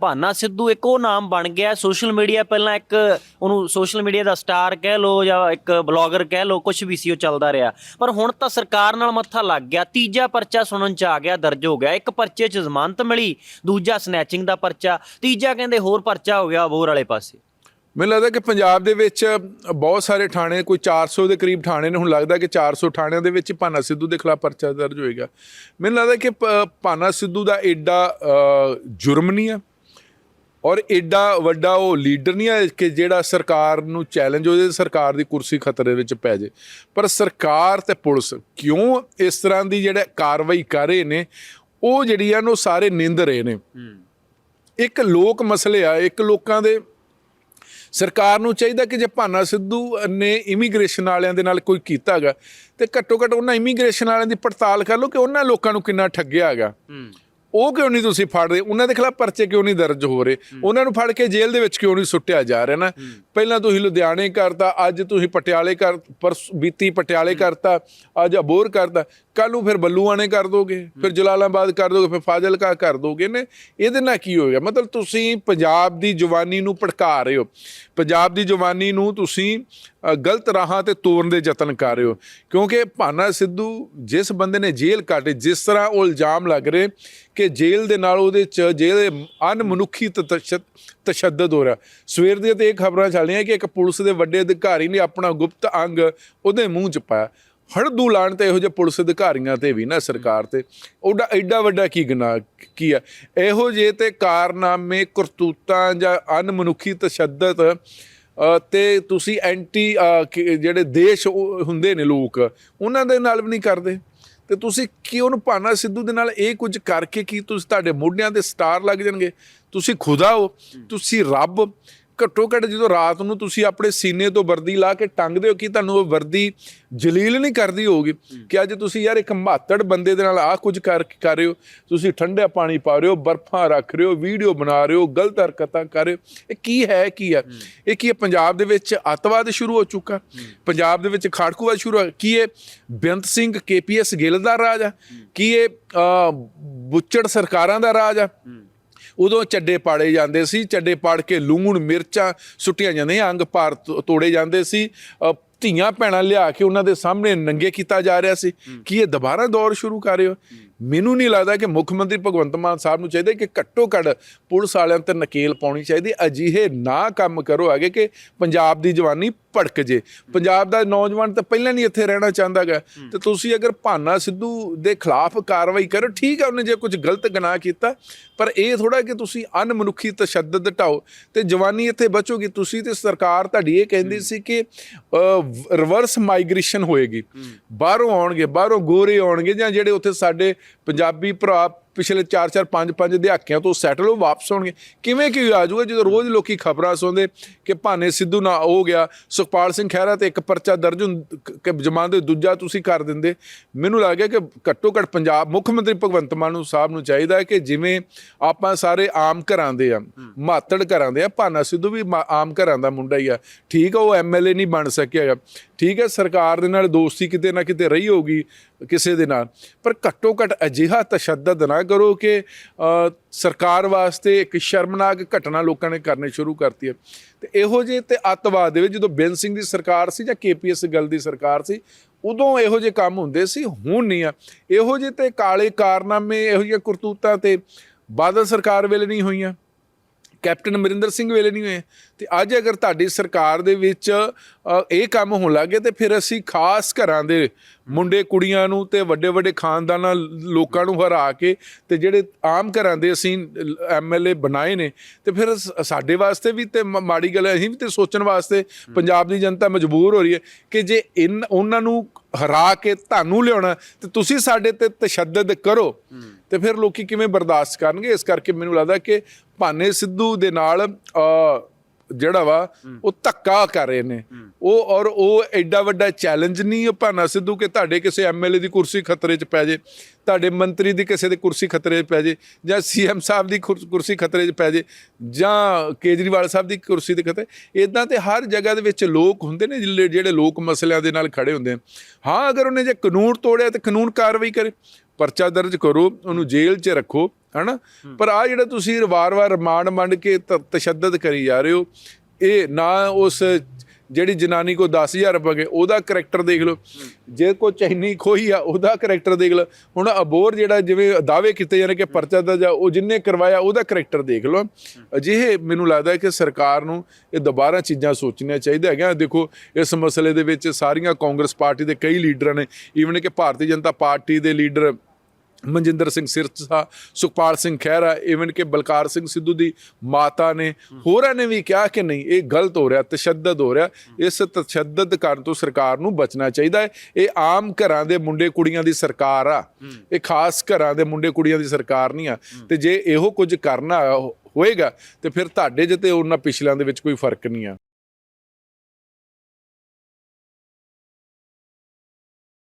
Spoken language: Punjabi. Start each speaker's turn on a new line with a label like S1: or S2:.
S1: ਭਾਨਾ ਸਿੱਧੂ ਇੱਕ ਉਹ ਨਾਮ ਬਣ ਗਿਆ, ਸੋਸ਼ਲ ਮੀਡੀਆ ਪਹਿਲਾਂ ਇੱਕ ਉਹਨੂੰ ਸੋਸ਼ਲ ਮੀਡੀਆ ਦਾ ਸਟਾਰ ਕਹਿ ਲੋ ਜਾਂ ਇੱਕ ਬਲੌਗਰ ਕਹਿ ਲੋ ਕੁਝ ਵੀ ਸੀ ਉਹ ਚੱਲਦਾ ਰਿਹਾ। ਪਰ ਹੁਣ ਤਾਂ ਸਰਕਾਰ ਨਾਲ ਮੱਥਾ ਲੱਗ ਗਿਆ, ਤੀਜਾ ਪਰਚਾ ਸੁਣਨ ਚ ਆ ਗਿਆ, ਦਰਜ ਹੋ ਗਿਆ। ਇੱਕ ਪਰਚੇ ਚ ਜ਼ਮਾਨਤ ਮਿਲੀ, ਦੂਜਾ ਸਨੈਚਿੰਗ ਦਾ ਪਰਚਾ, ਤੀਜਾ ਕਹਿੰਦੇ ਹੋਰ ਪਰਚਾ ਹੋ ਗਿਆ ਬੋਰ ਵਾਲੇ ਪਾਸੇ।
S2: ਮੈਨੂੰ ਲੱਗਦਾ ਕਿ ਪੰਜਾਬ ਦੇ ਵਿੱਚ ਬਹੁਤ ਸਾਰੇ ਥਾਣੇ, ਕੋਈ 400 ਦੇ ਕਰੀਬ ਥਾਣੇ ਨੇ, ਹੁਣ ਲੱਗਦਾ ਕਿ 400 ਥਾਣਿਆਂ ਦੇ ਵਿੱਚ ਭਾਨਾ ਸਿੱਧੂ ਦੇ ਖਿਲਾਫ ਪਰਚਾ ਦਰਜ ਹੋਏਗਾ। ਮੈਨੂੰ ਲੱਗਦਾ ਕਿ ਭਾਨਾ ਸਿੱਧੂ ਦਾ ਐਡਾ ਜੁਰਮ ਨਹੀਂ ਹੈ ਔਰ ਐਡਾ ਵੱਡਾ ਉਹ ਲੀਡਰ ਨਹੀਂ ਹੈ ਕਿ ਜਿਹੜਾ ਸਰਕਾਰ ਨੂੰ ਚੈਲੰਜ ਹੋ ਜਾਏ ਸਰਕਾਰ ਦੀ ਕੁਰਸੀ ਖਤਰੇ ਵਿੱਚ ਪੈ ਜੇ। ਪਰ ਸਰਕਾਰ ਤੇ ਪੁਲਿਸ ਕਿਉਂ ਇਸ ਤਰ੍ਹਾਂ ਦੀ ਜਿਹੜਾ ਕਾਰਵਾਈ ਕਰ ਰਹੇ ਨੇ ਉਹ ਜਿਹੜੀਆਂ ਨੂੰ ਸਾਰੇ ਨਿੰਦ ਰਹੇ ਨੇ। ਇੱਕ ਲੋਕ ਮਸਲੇ ਆ ਇੱਕ ਲੋਕਾਂ ਦੇ ਸਰਕਾਰ ਨੂੰ ਚਾਹੀਦਾ ਕਿ ਜੇ ਭਾਨਾ ਸਿੱਧੂ ਨੇ ਇਮੀਗ੍ਰੇਸ਼ਨ ਵਾਲਿਆਂ ਦੇ ਨਾਲ ਕੋਈ ਕੀਤਾ ਹੈਗਾ ਤੇ ਘੱਟੋ ਘੱਟ ਉਹਨਾਂ ਇਮੀਗ੍ਰੇਸ਼ਨ ਵਾਲਿਆਂ ਦੀ ਪੜਤਾਲ ਕਰ ਲਓ ਕਿ ਉਹਨਾਂ ਲੋਕਾਂ ਨੂੰ ਕਿੰਨਾ ਠੱਗਿਆ ਹੈਗਾ। ਉਹ ਕਿਉਂ ਨਹੀਂ ਤੁਸੀਂ ਫੜ ਰਹੇ? ਉਹਨਾਂ ਦੇ ਖਿਲਾਫ ਪਰਚੇ ਕਿਉਂ ਨਹੀਂ ਦਰਜ ਹੋ ਰਹੇ? ਉਹਨਾਂ ਨੂੰ ਫੜ ਕੇ ਜੇਲ੍ਹ ਦੇ ਵਿੱਚ ਕਿਉਂ ਨਹੀਂ ਸੁੱਟਿਆ ਜਾ ਰਿਹਾ ਨਾ? ਪਹਿਲਾਂ ਤੁਸੀਂ ਲੁਧਿਆਣੇ ਕਰਤਾ ਅੱਜ ਤੁਸੀਂ ਪਟਿਆਲੇ ਕਰ ਪਰਸ ਬੀਤੀ ਪਟਿਆਲੇ ਕਰਤਾ ਅੱਜ ਅਬੋਰ ਕਰਤਾ। ਕੱਲ ਨੂੰ ਫਿਰ ਬੱਲੂਆਣੇ ਕਰ ਦੋਗੇ ਫਿਰ ਜਲਾਲਾਬਾਦ ਕਰ ਦੋਗੇ ਫਿਰ ਫਾਜ਼ਿਲਕਾ ਕਰ ਦੋਗੇ ਨੇ। ਇਹਦੇ ਨਾਲ ਕੀ ਹੋਏਗਾ? ਮਤਲਬ ਤੁਸੀਂ ਪੰਜਾਬ ਦੀ ਜਵਾਨੀ ਨੂੰ ਭੜਕਾ ਰਹੇ ਹੋ। ਪੰਜਾਬ ਦੀ ਜਵਾਨੀ ਨੂੰ ਤੁਸੀਂ ਗਲਤ ਰਾਹਾਂ ਤੇ ਤੋਰਨ ਦੇ ਯਤਨ ਕਰ ਰਹੇ ਹੋ। ਕਿਉਂਕਿ ਭਾਨਾ ਸਿੱਧੂ ਜਿਸ ਬੰਦੇ ਨੇ ਜੇਲ੍ਹ ਕੱਟ ਜਿਸ ਤਰ੍ਹਾਂ ਉਹ ਇਲਜ਼ਾਮ ਲੱਗ ਰਹੇ ਕਿ ਜੇਲ੍ਹ ਦੇ ਨਾਲ ਉਹਦੇ ਚ ਜੇਲ੍ਹ ਦੇ ਅਨਮਨੁੱਖੀ ਤਸ਼ੱਦ- ਤਸ਼ੱਦਦ ਹੋ ਰਿਹਾ। ਸਵੇਰ ਦੀਆਂ ਤੇ ਇਹ ਖਬਰਾਂ ਚੱਲ ਰਹੀਆਂ ਕਿ ਇੱਕ ਪੁਲਿਸ ਦੇ ਵੱਡੇ ਅਧਿਕਾਰੀ ਨੇ ਆਪਣਾ ਗੁਪਤ ਅੰਗ ਉਹਦੇ ਮੂੰਹ 'ਚ ਪਾਇਆ। ਹੜਦੂ ਲਾਣ ਤੇ ਇਹੋ ਜਿਹੇ ਪੁਲਿਸ ਅਧਿਕਾਰੀਆਂ ਤੇ ਵੀ ਨਾ ਸਰਕਾਰ ਤੇ। ਉਹਦਾ ਐਡਾ ਵੱਡਾ ਕੀ ਗੁਨਾਹ, ਕੀ ਆ? ਇਹੋ ਜਿਹੇ ਤੇ ਕਾਰਨਾਮੇ, ਕਰਤੂਤਾਂ ਜਾਂ ਅਨਮਨੁੱਖੀ ਤਸ਼ੱਦਦ ਤੇ ਤੁਸੀਂ ਐਂਟੀ ਜਿਹੜੇ ਦੇਸ਼ ਹੁੰਦੇ ਨੇ ਲੋਕ, ਉਹਨਾਂ ਦੇ ਨਾਲ ਵੀ ਨਹੀਂ ਕਰਦੇ। ਤੇ ਤੁਸੀਂ ਕੀ ਉਹਨੂੰ ਭਾਨਾ ਸਿੱਧੂ ਦੇ ਨਾਲ ਇਹ ਕੁਝ ਕਰਕੇ ਕੀ ਤੁਸੀਂ ਤੁਹਾਡੇ ਮੋਢਿਆਂ ਤੇ ਸਟਾਰ ਲੱਗ ਜਾਣਗੇ? ਤੁਸੀਂ ਖੁਦਾ ਹੋ, ਤੁਸੀਂ ਰੱਬ ਘੱਟੋ ਘੱਟ ਜਦੋਂ ਰਾਤ ਨੂੰ ਤੁਸੀਂ ਆਪਣੇ ਸੀਨੇ ਤੋਂ ਵਰਦੀ ਲਾ ਕੇ ਟੰਗਦੇ ਹੋ ਕਿ ਤੁਹਾਨੂੰ ਉਹ ਵਰਦੀ ਜਲੀਲ ਨਹੀਂ ਕਰਦੀ ਹੋਊਗੀ ਕਿ ਅੱਜ ਤੁਸੀਂ ਯਾਰ ਇੱਕ ਮਾਤੜ ਬੰਦੇ ਦੇ ਨਾਲ ਆਹ ਕੁਝ ਕਰ ਕਰ ਰਹੇ ਹੋ ਤੁਸੀਂ ਠੰਡਾ ਪਾਣੀ ਪਾ ਰਹੇ ਹੋ ਬਰਫਾਂ ਰੱਖ ਰਹੇ ਹੋ ਵੀਡੀਓ ਬਣਾ ਰਹੇ ਹੋ ਗਲਤ ਹਰਕਤਾਂ ਕਰ ਰਹੇ ਹੋ। ਇਹ ਕੀ ਹੈ ਕੀ ਹੈ? ਇਹ ਕੀ ਹੈ ਪੰਜਾਬ ਦੇ ਵਿੱਚ ਅੱਤਵਾਦ ਸ਼ੁਰੂ ਹੋ ਚੁੱਕਾ। ਪੰਜਾਬ ਦੇ ਵਿੱਚ ਖਾੜਕੂਵਾਦ ਸ਼ੁਰੂ ਹੋ ਕੀ ਇਹ ਬੇਅੰਤ ਸਿੰਘ ਕੇਪੀਐਸ ਗਿੱਲ ਦਾ ਰਾਜ ਆ? ਕੀ ਇਹ ਬੁੱਚੜ ਸਰਕਾਰਾਂ ਦਾ ਰਾਜ ਆ? ਉਦੋਂ ਚੱਡੇ ਪਾੜੇ ਜਾਂਦੇ ਸੀ ਚੱਡੇ ਪਾੜ ਕੇ ਲੂਣ ਮਿਰਚਾਂ ਸੁੱਟੀਆਂ ਜਾਂਦੀਆਂ ਅੰਗ ਭਾਰ ਤੋੜੇ ਜਾਂਦੇ ਸੀ। ਧੀਆਂ ਭੈਣਾਂ ਲਿਆ ਕੇ ਉਹਨਾਂ ਦੇ ਸਾਹਮਣੇ ਨੰਗੇ ਕੀਤਾ ਜਾ ਰਿਹਾ ਸੀ। ਕੀ ਇਹ ਦੁਬਾਰਾ ਦੌਰ ਸ਼ੁਰੂ ਕਰ ਰਹੇ ਹੋ। ਮੈਨੂੰ ਨਹੀਂ ਲੱਗਦਾ ਕਿ ਮੁੱਖ ਮੰਤਰੀ ਭਗਵੰਤ ਮਾਨ ਸਾਹਿਬ ਨੂੰ ਚਾਹੀਦਾ ਕਿ ਘੱਟੋ ਘੱਟ ਪੁਲਿਸ ਵਾਲਿਆਂ ਤੇ ਨਕੇਲ ਪਾਉਣੀ ਚਾਹੀਦੀ। ਅਜਿਹੇ ਨਾ ਕੰਮ ਕਰੋ ਅੱਗੇ ਕਿ ਪੰਜਾਬ ਦੀ ਜਵਾਨੀ ਭੜਕ ਜੇ। ਪੰਜਾਬ ਦਾ ਨੌਜਵਾਨ ਤਾਂ ਪਹਿਲਾਂ ਨਹੀਂ ਇੱਥੇ ਰਹਿਣਾ ਚਾਹੁੰਦਾਗਾ। ਤੇ ਤੁਸੀਂ ਅਗਰ ਭਾਨਾ ਸਿੱਧੂ ਦੇ ਖਿਲਾਫ ਕਾਰਵਾਈ ਕਰੋ ਠੀਕ ਹੈ ਉਹਨੇ ਜੇ ਕੁਝ ਗਲਤ ਗੁਨਾਹ ਕੀਤਾ ਪਰ ਇਹ ਥੋੜਾ ਕਿ ਤੁਸੀਂ ਅਨਮਨੁੱਖੀ ਤਸ਼ੱਦਦ ਢਾਓ ਤੇ ਜਵਾਨੀ ਇੱਥੇ ਬਚੋਗੀ। ਤੁਸੀਂ ਤੇ ਸਰਕਾਰ ਤੁਹਾਡੀ ਇਹ ਕਹਿੰਦੀ ਸੀ ਕਿ ਰਿਵਰਸ ਮਾਈਗ੍ਰੇਸ਼ਨ ਹੋਏਗੀ। ਬਾਹਰੋਂ ਆਉਣਗੇ ਬਾਹਰੋਂ ਗੋਰੇ ਆਉਣਗੇ ਜਾਂ ਜਿਹੜੇ ਉੱਥੇ ਸਾਡੇ ਪੰਜਾਬੀ ਭਰਾ ਪਿਛਲੇ 4 4 5 5 ਦਹਾਕਿਆਂ ਤੋਂ ਸੈਟਲ ਹੋ ਵਾਪਸ ਆਉਣਗੇ ਕਿਵੇਂ ਕੀ ਆ ਜਾਊਗਾ ਜਦੋਂ ਰੋਜ਼ ਲੋਕੀ ਖਬਰਾਂ ਸੁਣਦੇ ਕਿ ਭਾਨੇ ਸਿੱਧੂ ਨਾ ਹੋ ਗਿਆ ਸੁਖਪਾਲ ਸਿੰਘ ਖਹਿਰਾ ਤੇ ਇੱਕ ਪਰਚਾ ਦਰਜ ਕ- ਜਮਾਨਤ ਦੂਜਾ ਤੁਸੀਂ ਕਰ ਦਿੰਦੇ। ਮੈਨੂੰ ਲੱਗਿਆ ਕਿ ਘੱਟੋ ਘੱਟ ਪੰਜਾਬ ਮੁੱਖ ਮੰਤਰੀ ਭਗਵੰਤ ਮਾਨ ਨੂੰ ਸਾਹਿਬ ਨੂੰ ਚਾਹੀਦਾ ਹੈ ਕਿ ਜਿਵੇਂ ਆਪਾਂ ਸਾਰੇ ਆਮ ਘਰਾਂ ਦੇ ਆ ਮਾਤੜ ਘਰਾਂ ਦੇ ਆ ਭਾਨਾ ਸਿੱਧੂ ਵੀ ਆਮ ਘਰਾਂ ਦਾ ਮੁੰਡਾ ਹੀ ਆ। ਠੀਕ ਆ ਉਹ ਐਮਐਲਏ ਨਹੀਂ ਬਣ ਸਕਿਆ ਠੀਕ ਹੈ ਸਰਕਾਰ ਦੇ ਨਾਲ ਦੋਸਤੀ ਕਿਤੇ ਨਾ ਕਿਤੇ ਰਹੀ ਹੋਗੀ ਕਿਸੇ ਦੇ ਨਾਲ। ਪਰ ਘੱਟੋ ਘੱਟ ਅਜਿਹਾ ਤਸ਼ੱਦਦ ਨਾ ਕਰੋ ਕਿ ਸਰਕਾਰ ਵਾਸਤੇ ਇੱਕ ਸ਼ਰਮਨਾਕ ਘਟਨਾ ਲੋਕਾਂ ਨੇ ਕਰਨੇ ਸ਼ੁਰੂ ਕਰਤੀ ਹੈ। ਤੇ ਇਹੋ ਜਿਹੇ ਤੇ ਅੱਤਵਾਦ ਦੇ ਵਿੱਚ ਜਦੋਂ ਬੇਨ ਸਿੰਘ ਦੀ ਸਰਕਾਰ ਸੀ ਜਾਂ ਕੇਪੀਐਸ ਗੱਲ ਦੀ ਸਰਕਾਰ ਸੀ, ਉਦੋਂ ਇਹੋ ਜਿਹੇ ਕੰਮ ਹੁੰਦੇ ਸੀ, ਹੁਣ ਨਹੀਂ ਆ। ਇਹੋ ਜਿਹੇ ਤੇ ਕਾਲੇ ਕਾਰਨਾਮੇ, ਇਹੋ ਜਿਹੀਆਂ ਕਰਤੂਤਾਂ ਤੇ ਬਾਦਲ ਸਰਕਾਰ ਵੇਲੇ ਨਹੀਂ ਹੋਈਆਂ। ਕੈਪਟਨ ਅਮਰਿੰਦਰ ਸਿੰਘ ਵੇਲੇ ਨਹੀਂ ਹੋਏ। ਤੇ ਅੱਜ ਅਗਰ ਤੁਹਾਡੀ ਸਰਕਾਰ ਦੇ ਵਿੱਚ ਇਹ ਕੰਮ ਹੋਣ ਲੱਗੇ ਤੇ ਫਿਰ ਅਸੀਂ ਖਾਸ ਘਰਾਂ ਦੇ ਮੁੰਡੇ ਕੁੜੀਆਂ ਨੂੰ ਤੇ ਵੱਡੇ ਵੱਡੇ ਖਾਨਦਾਨਾਂ ਲੋਕਾਂ ਨੂੰ ਹਰਾ ਕੇ ਤੇ ਜਿਹੜੇ ਆਮ ਘਰਾਂ ਦੇ ਅਸੀਂ ਐਮਐਲਏ ਬਣਾਏ ਨੇ ਤੇ ਫਿਰ ਸਾਡੇ ਵਾਸਤੇ ਵੀ ਤੇ ਮਾੜੀ ਗੱਲ ਹੈ ਅਸੀਂ ਵੀ ਤੇ ਸੋਚਣ ਵਾਸਤੇ ਪੰਜਾਬ ਦੀ ਜਨਤਾ ਮਜਬੂਰ ਹੋ ਰਹੀ ਹੈ ਕਿ ਜੇ ਉਹਨਾਂ ਨੂੰ ਹਰਾ ਕੇ ਤੁਹਾਨੂੰ ਲਿਆਉਣਾ ਤੇ ਤੁਸੀਂ ਸਾਡੇ ਤੇ ਤਸ਼ੱਦਦ ਕਰੋ। ਤੇ ਫਿਰ ਲੋਕੀ ਕਿਵੇਂ ਬਰਦਾਸ਼ਤ ਕਰਨਗੇ? ਇਸ ਕਰਕੇ ਮੈਨੂੰ ਲੱਗਦਾ ਕਿ ਭਾਨੇ ਸਿੱਧੂ ਦੇ ਨਾਲ ਅ, ਜਿਹੜਾ ਵਾ ਉਹ ਧੱਕਾ ਕਰ ਰਹੇ ਨੇ। ਉਹ ਔਰ ਉਹ ਐਡਾ ਵੱਡਾ ਚੈਲੰਜ ਨਹੀਂ ਭਾਨਾ ਸਿੱਧੂ ਕਿ ਤੁਹਾਡੇ ਕਿਸੇ ਐਮਐਲਏ ਦੀ ਕੁਰਸੀ ਖਤਰੇ 'ਚ ਪੈ ਜੇ ਤੁਹਾਡੇ ਮੰਤਰੀ ਦੀ ਕਿਸੇ ਦੀ ਕੁਰਸੀ ਖਤਰੇ 'ਚ ਪੈ ਜੇ ਜਾਂ ਸੀਐਮ ਸਾਹਿਬ ਦੀ ਕੁਰ- ਕੁਰਸੀ ਖਤਰੇ 'ਚ ਪੈ ਜੇ ਜਾਂ ਕੇਜਰੀਵਾਲ ਸਾਹਿਬ ਦੀ ਕੁਰਸੀ ਦੇ ਖਤਰੇ ਇਦਾਂ ਤੇ ਹਰ ਜਗ੍ਹਾ ਦੇ ਵਿੱਚ ਲੋਕ ਹੁੰਦੇ ਨੇ ਜਿਹੜੇ ਜਿਹੜੇ ਲੋਕ ਮਸਲਿਆਂ ਦੇ ਨਾਲ ਖੜੇ ਹੁੰਦੇ ਹਾਂ ਅਗਰ ਉਹਨੇ ਜੇ ਕਾਨੂੰਨ ਤੋੜਿਆ ਤੇ ਕਾਨੂੰਨ ਕਾਰਵਾਈ ਕਰੇ ਪਰਚਾ ਦਰਜ ਕਰੋ ਉਹਨੂੰ ਜੇਲ੍ਹ 'ਚ ਰੱਖੋ ਹਨਾ? ਪਰ ਆ ਜਿਹੜਾ ਤੁਸੀਂ ਵਾਰ-ਵਾਰ ਰਿਮਾਂਡ ਮੰਡ ਕੇ ਤਸ਼ੱਦਦ ਕਰੀ ਜਾ ਰਹੇ ਹੋ ਇਹ ਨਾ ਉਸ ਜਿਹੜੀ ਜਨਾਨੀ ਕੋ 10000 ਰੁਪਏ ਗਏ ਉਹਦਾ ਕਰੈਕਟਰ ਦੇਖ ਲਓ। ਜੇ ਕੋ ਚੈਨੀ ਖੋਈ ਆ ਉਹਦਾ ਕਰੈਕਟਰ ਦੇਖ ਲਓ। ਹੁਣ ਅਬੋਰ ਜਿਹੜਾ ਜਿਵੇਂ ਦਾਅਵੇ ਕੀਤੇ ਜਾਂਦੇ ਕਿ ਪਰਚਾ ਦਾ ਜਾਂ ਉਹ ਜਿੰਨੇ ਕਰਵਾਇਆ ਉਹਦਾ ਕਰੈਕਟਰ ਦੇਖ ਲਓ। ਅਜਿਹੇ ਮੈਨੂੰ ਲੱਗਦਾ ਹੈ ਕਿ ਸਰਕਾਰ ਨੂੰ ਇਹ ਦੁਬਾਰਾ ਚੀਜ਼ਾਂ ਸੋਚਣੀਆਂ ਚਾਹੀਦਾ ਹੈਗਾ ਦੇਖੋ ਇਸ ਮਸਲੇ ਦੇ ਵਿੱਚ ਸਾਰੀਆਂ ਕਾਂਗਰਸ ਪਾਰਟੀ ਦੇ ਕਈ ਲੀਡਰਾਂ ਨੇ ਈਵਨ ਕਿ ਭਾਰਤੀ ਜਨਤਾ ਪਾਰਟੀ ਦੇ ਲੀਡਰ ਮਨਜਿੰਦਰ ਸਿੰਘ ਸਿਰਸਾ, ਸੁਖਪਾਲ ਸਿੰਘ ਖਹਿਰਾ ਇਵਨ ਕਿ ਬਲਕਾਰ ਸਿੰਘ ਸਿੱਧੂ ਦੀ ਮਾਤਾ ਨੇ, ਹੋਰਾਂ ਨੇ ਵੀ ਕਿਹਾ ਕਿ ਨਹੀਂ, ਇਹ ਗਲਤ ਹੋ ਰਿਹਾ, ਤਸ਼ੱਦਦ ਹੋ ਰਿਹਾ, ਇਸ ਤਸ਼ੱਦਦ ਕਰਨ ਤੋਂ ਸਰਕਾਰ ਨੂੰ ਬਚਣਾ ਚਾਹੀਦਾ ਹੈ। ਇਹ ਆਮ ਘਰਾਂ ਦੇ ਮੁੰਡੇ ਕੁੜੀਆਂ ਦੀ ਸਰਕਾਰ ਆ। ਇਹ ਖਾਸ ਘਰਾਂ ਦੇ ਮੁੰਡੇ ਕੁੜੀਆਂ ਦੀ ਸਰਕਾਰ ਨਹੀਂ ਆ। ਤੇ ਜੇ ਇਹੋ ਕੁਝ ਕਰਨਾ ਹੋਏਗਾ, ਤੇ ਫਿਰ ਤੁਹਾਡੇ ਜਿਤੇ ਉਹਨਾਂ ਪਿਛਲਿਆਂ ਦੇ ਵਿੱਚ ਕੋਈ ਫ਼ਰਕ ਨਹੀਂ ਆ।